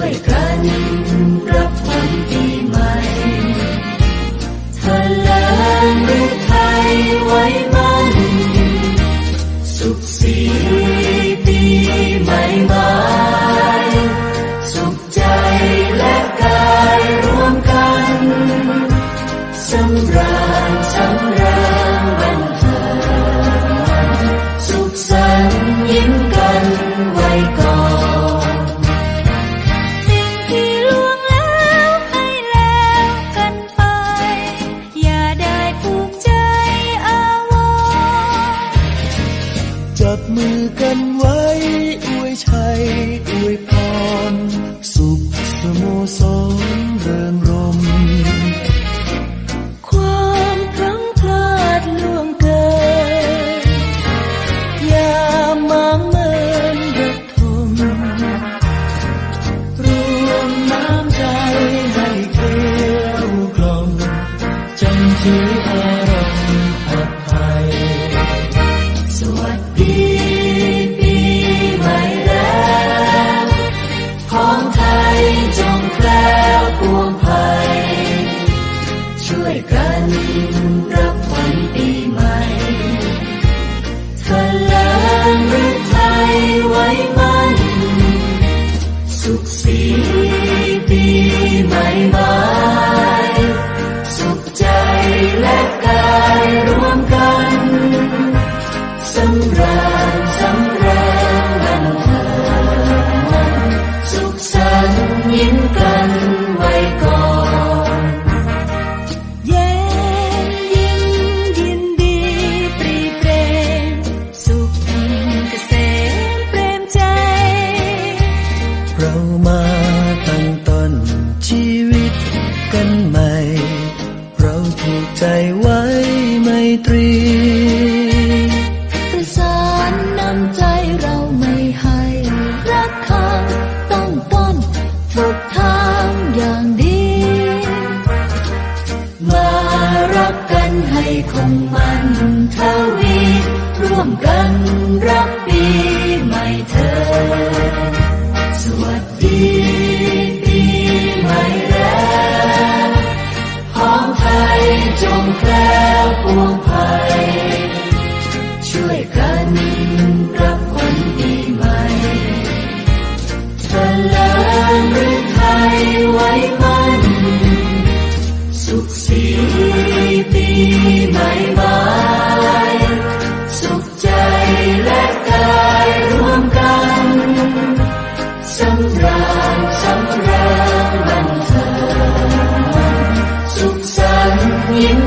ด้วยกัน รับฟังดีับมือกันไว้ อวยชัย อวยพร สุขสโมสร ช่วยกันรับวัญปีใหม่ทะเถลิงฤทัยไว้มัน สุขสีปีใหม่หมา สุขใจและกายรวมกันสำราญสำราญบันเทิงมันสุขสันต์ยิ้มกัน ใจไว้ไมตรีประสานน้ำใจเราไม่ให้รักทางต้องต้อนฝึกทางอย่างดี มารักกันให้คงมันเทวีร่วมกันรับปีใหม่เธอ ไว้มันสุขสีปีใหม่บายสุขใจและกายรวมกันสำราญสำราญบันเทิงสุขสันต์ยิ้ม